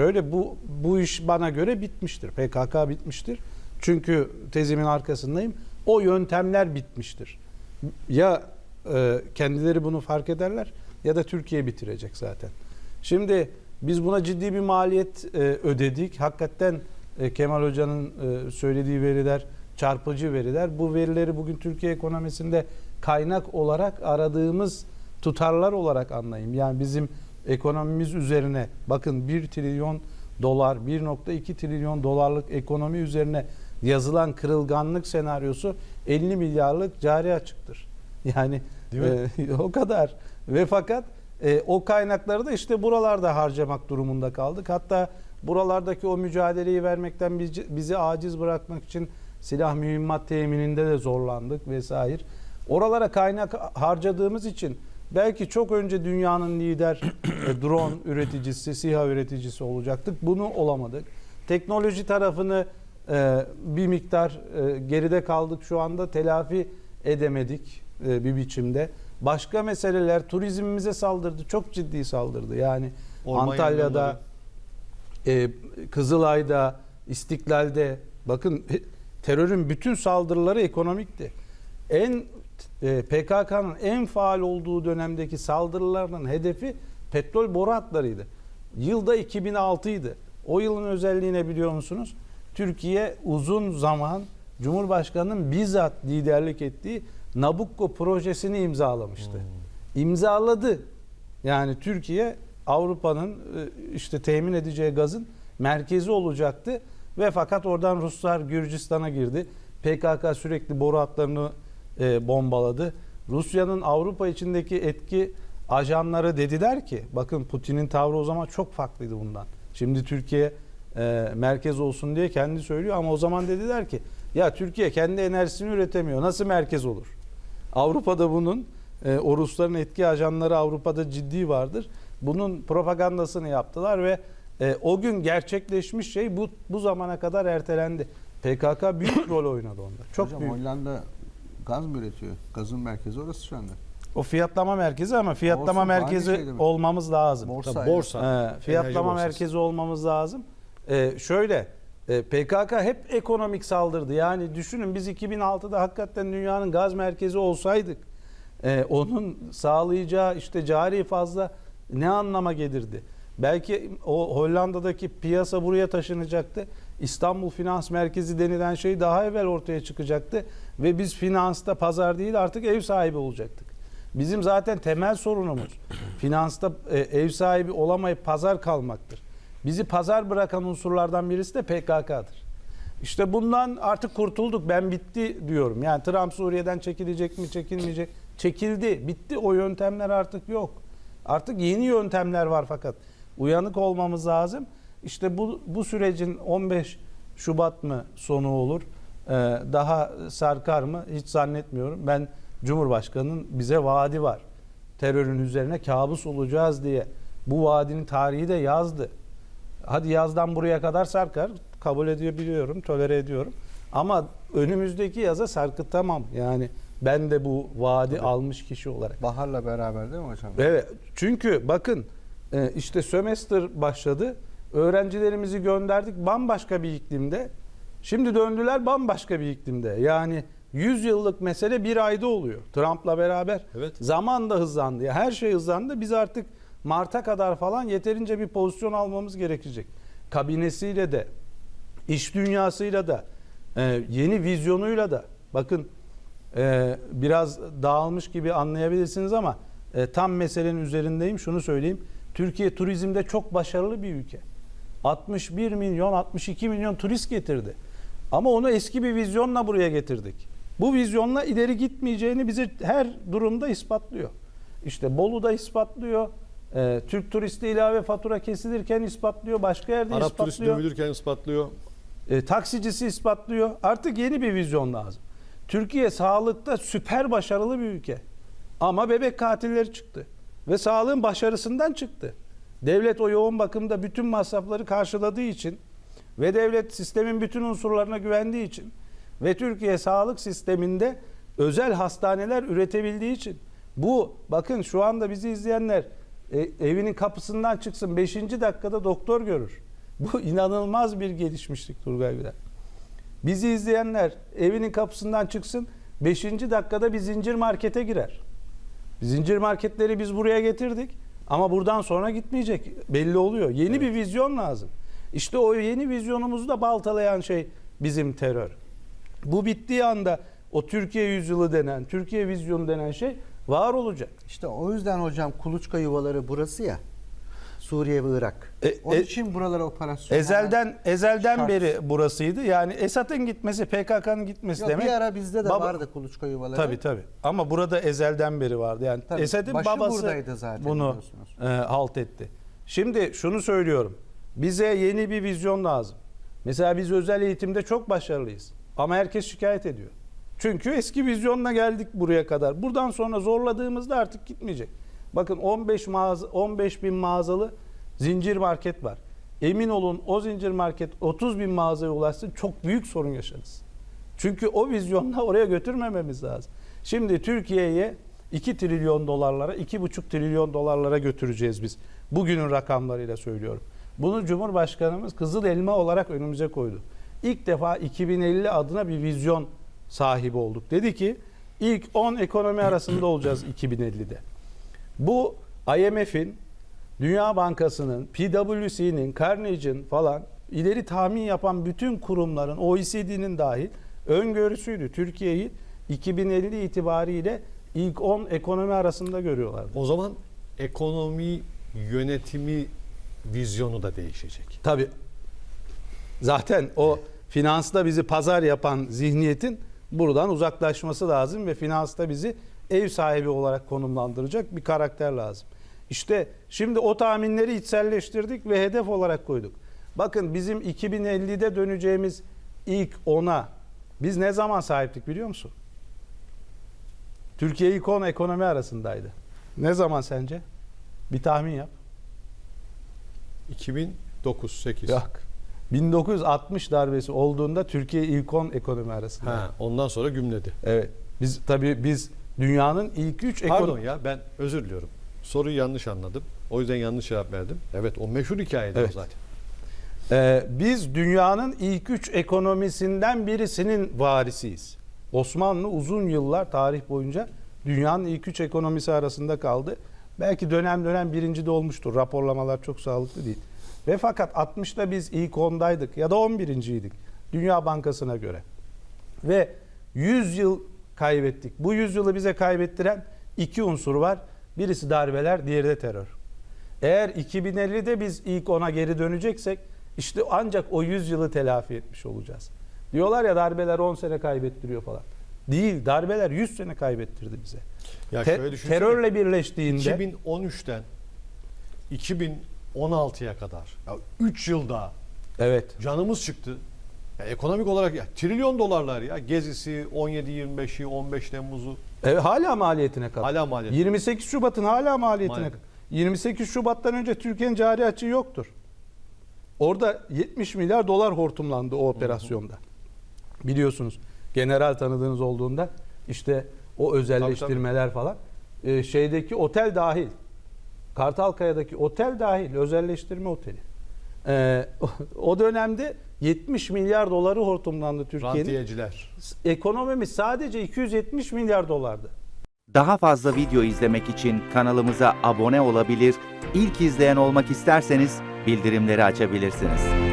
Şöyle bu bu iş bana göre bitmiştir. PKK bitmiştir. Çünkü tezimin arkasındayım. O yöntemler bitmiştir. Ya e, kendileri bunu fark ederler ya da Türkiye bitirecek zaten. Şimdi biz buna ciddi bir maliyet e, ödedik. Hakikaten e, Kemal Hoca'nın e, söylediği veriler çarpıcı veriler. Bu verileri bugün Türkiye ekonomisinde kaynak olarak aradığımız tutarlar olarak anlayayım. Yani bizim ekonomimiz üzerine bakın 1 trilyon dolar 1.2 trilyon dolarlık ekonomi üzerine yazılan kırılganlık senaryosu 50 milyarlık cari açıktır. Yani e, o kadar ve fakat e, o kaynakları da işte buralarda harcamak durumunda kaldık. Hatta buralardaki o mücadeleyi vermekten bizi, bizi aciz bırakmak için silah mühimmat temininde de zorlandık vesaire. Oralara kaynak harcadığımız için belki çok önce dünyanın lider e, drone üreticisi, SİHA üreticisi olacaktık. Bunu olamadık. Teknoloji tarafını e, bir miktar e, geride kaldık şu anda telafi edemedik bir biçimde. Başka meseleler turizmimize saldırdı. Çok ciddi saldırdı. Yani Orman Antalya'da, e, Kızılay'da, İstiklal'de bakın terörün bütün saldırıları ekonomikti. En PKK'nın en faal olduğu dönemdeki saldırılarının hedefi petrol boru hatlarıydı. Yılda 2006 idi. O yılın özelliğine biliyor musunuz? Türkiye uzun zaman Cumhurbaşkanı'nın bizzat liderlik ettiği Nabucco projesini imzalamıştı. İmzaladı. Yani Türkiye Avrupa'nın e, işte temin edeceği gazın merkezi olacaktı ve fakat oradan Ruslar Gürcistan'a girdi. PKK sürekli boru hatlarını e, bombaladı. Rusya'nın Avrupa içindeki etki ajanları dediler ki bakın Putin'in tavrı o zaman çok farklıydı bundan. Şimdi Türkiye e, merkez olsun diye kendi söylüyor ama o zaman dediler ki ya Türkiye kendi enerjisini üretemiyor. Nasıl merkez olur? Avrupa'da bunun e, o Rusların etki ajanları Avrupa'da ciddi vardır. Bunun propagandasını yaptılar ve e, o gün gerçekleşmiş şey bu bu zamana kadar ertelendi. PKK büyük rol oynadı onda. Çok Hocam büyük. Hollanda gaz mı üretiyor? Gazın merkezi orası şu anda. O fiyatlama merkezi ama fiyatlama aynı merkezi şey olmamız lazım. Borsa. Tabii borsa. Ee, fiyatlama merkezi olmamız lazım. Ee, şöyle e, PKK hep ekonomik saldırdı. Yani düşünün biz 2006'da hakikaten dünyanın gaz merkezi olsaydık e, onun sağlayacağı işte cari fazla ne anlama gelirdi? Belki o Hollanda'daki piyasa buraya taşınacaktı. İstanbul Finans Merkezi denilen şey daha evvel ortaya çıkacaktı ve biz finansta pazar değil artık ev sahibi olacaktık. Bizim zaten temel sorunumuz finansta e, ev sahibi olamayıp pazar kalmaktır. Bizi pazar bırakan unsurlardan birisi de PKK'dır. İşte bundan artık kurtulduk. Ben bitti diyorum. Yani Trump Suriye'den çekilecek mi, çekilmeyecek? Çekildi. Bitti. O yöntemler artık yok. Artık yeni yöntemler var fakat uyanık olmamız lazım. İşte bu bu sürecin 15 Şubat mı sonu olur? Ee, daha sarkar mı? Hiç zannetmiyorum. Ben Cumhurbaşkanı'nın bize vaadi var. Terörün üzerine kabus olacağız diye. Bu vaadinin tarihi de yazdı. Hadi yazdan buraya kadar sarkar. Kabul ediyor biliyorum, tolere ediyorum. Ama önümüzdeki yaza sarkıtamam. Yani ben de bu vaadi almış kişi olarak. Baharla beraber değil mi hocam? Evet. Çünkü bakın e, işte sömestr başladı. Öğrencilerimizi gönderdik bambaşka bir iklimde. Şimdi döndüler bambaşka bir iklimde. Yani 100 yıllık mesele bir ayda oluyor. Trump'la beraber. Evet. Zaman da hızlandı. Her şey hızlandı. Biz artık Mart'a kadar falan yeterince bir pozisyon almamız gerekecek. Kabinesiyle de, iş dünyasıyla da, e, yeni vizyonuyla da. Bakın e, biraz dağılmış gibi anlayabilirsiniz ama e, tam meselenin üzerindeyim. Şunu söyleyeyim. Türkiye turizmde çok başarılı bir ülke. 61 milyon, 62 milyon turist getirdi. Ama onu eski bir vizyonla buraya getirdik. Bu vizyonla ileri gitmeyeceğini bize her durumda ispatlıyor. İşte Bolu'da ispatlıyor. e, Türk turisti ilave fatura kesilirken ispatlıyor. Başka yerde Arap turist ispatlıyor. dövülürken ispatlıyor. E, taksicisi ispatlıyor. Artık yeni bir vizyon lazım. Türkiye sağlıkta süper başarılı bir ülke. Ama bebek katilleri çıktı. Ve sağlığın başarısından çıktı. Devlet o yoğun bakımda bütün masrafları karşıladığı için ve devlet sistemin bütün unsurlarına güvendiği için ve Türkiye sağlık sisteminde özel hastaneler üretebildiği için bu bakın şu anda bizi izleyenler e, evinin kapısından çıksın 5. dakikada doktor görür. Bu inanılmaz bir gelişmişlik Turgay Bey. Bizi izleyenler evinin kapısından çıksın 5. dakikada bir zincir markete girer. Zincir marketleri biz buraya getirdik ama buradan sonra gitmeyecek. Belli oluyor. Yeni bir vizyon lazım. İşte o yeni vizyonumuzu da baltalayan şey bizim terör. Bu bittiği anda o Türkiye yüzyılı denen, Türkiye vizyonu denen şey var olacak. İşte o yüzden hocam kuluçka yuvaları burası ya. Suriye ve Irak. E, Onun e, için buralara operasyon. Ezelden ezelden Şart. beri burasıydı. Yani Esad'ın gitmesi, PKK'nın gitmesi Yok, demek. bir ara bizde de Baba- vardı kuluçka yuvaları. Tabii tabii. Ama burada ezelden beri vardı. Yani başı babası buradaydı zaten bunu e, halt etti. Şimdi şunu söylüyorum. Bize yeni bir vizyon lazım. Mesela biz özel eğitimde çok başarılıyız. Ama herkes şikayet ediyor. Çünkü eski vizyonla geldik buraya kadar. Buradan sonra zorladığımızda artık gitmeyecek. Bakın 15 mağaza 15 bin mağazalı zincir market var. Emin olun o zincir market 30 bin mağazaya ulaşsın çok büyük sorun yaşarız. Çünkü o vizyonla oraya götürmememiz lazım. Şimdi Türkiye'ye 2 trilyon dolarlara, 2,5 trilyon dolarlara götüreceğiz biz. Bugünün rakamlarıyla söylüyorum. Bunu Cumhurbaşkanımız Kızıl Elma olarak önümüze koydu. İlk defa 2050 adına bir vizyon sahibi olduk. Dedi ki ilk 10 ekonomi arasında olacağız 2050'de. Bu IMF'in, Dünya Bankası'nın, PwC'nin, Carnegie'nin falan ileri tahmin yapan bütün kurumların, OECD'nin dahil öngörüsüydü. Türkiye'yi 2050 itibariyle ilk 10 ekonomi arasında görüyorlardı. O zaman ekonomi yönetimi vizyonu da değişecek. Tabii. Zaten o finansta bizi pazar yapan zihniyetin buradan uzaklaşması lazım ve finansta bizi ev sahibi olarak konumlandıracak bir karakter lazım. İşte şimdi o tahminleri içselleştirdik ve hedef olarak koyduk. Bakın bizim 2050'de döneceğimiz ilk ona biz ne zaman sahiptik biliyor musun? Türkiye ilk 10 ekonomi arasındaydı. Ne zaman sence? Bir tahmin yap. 2009 8. Yok. 1960 darbesi olduğunda Türkiye ilk 10 ekonomi arasında. Ha, ondan sonra gümledi. Evet. Biz tabii biz dünyanın ilk 3 Pardon ekonomi ya ben özür diliyorum. Soruyu yanlış anladım. O yüzden yanlış cevap verdim. Evet o meşhur hikayeydi Evet. o zaten. Ee, biz dünyanın ilk 3 ekonomisinden birisinin varisiyiz. Osmanlı uzun yıllar tarih boyunca dünyanın ilk 3 ekonomisi arasında kaldı. Belki dönem dönem birinci de olmuştur. Raporlamalar çok sağlıklı değil. Ve fakat 60'ta biz ilk 10'daydık ya da 11.ydik Dünya Bankası'na göre. Ve 100 yıl kaybettik. Bu 100 yılı bize kaybettiren iki unsur var. Birisi darbeler, diğeri de terör. Eğer 2050'de biz ilk ona geri döneceksek işte ancak o 100 yılı telafi etmiş olacağız. Diyorlar ya darbeler 10 sene kaybettiriyor falan. Değil, darbeler 100 sene kaybettirdi bize. Ya Te- şöyle terörle birleştiğinde 2013'ten 2016'ya kadar. Ya 3 yılda evet canımız çıktı. Ya ekonomik olarak ya trilyon dolarlar ya gezisi 17-25'i 15 Temmuz'u Evet, hala maliyetine kaldı. hala maliyet. 28 Şubat'ın hala maliyetine Maliyet. kaldı. 28 Şubat'tan önce Türkiye'nin cari açığı yoktur. Orada 70 milyar dolar hortumlandı o operasyonda. Biliyorsunuz general tanıdığınız olduğunda işte o özelleştirmeler falan Ee, şeydeki otel dahil Kartalkaya'daki otel dahil özelleştirme oteli. Ee, o dönemde 70 milyar doları hortumlandı Türkiye'nin. Rantiyeciler. Ekonomimiz sadece 270 milyar dolardı. Daha fazla video izlemek için kanalımıza abone olabilir, ilk izleyen olmak isterseniz bildirimleri açabilirsiniz.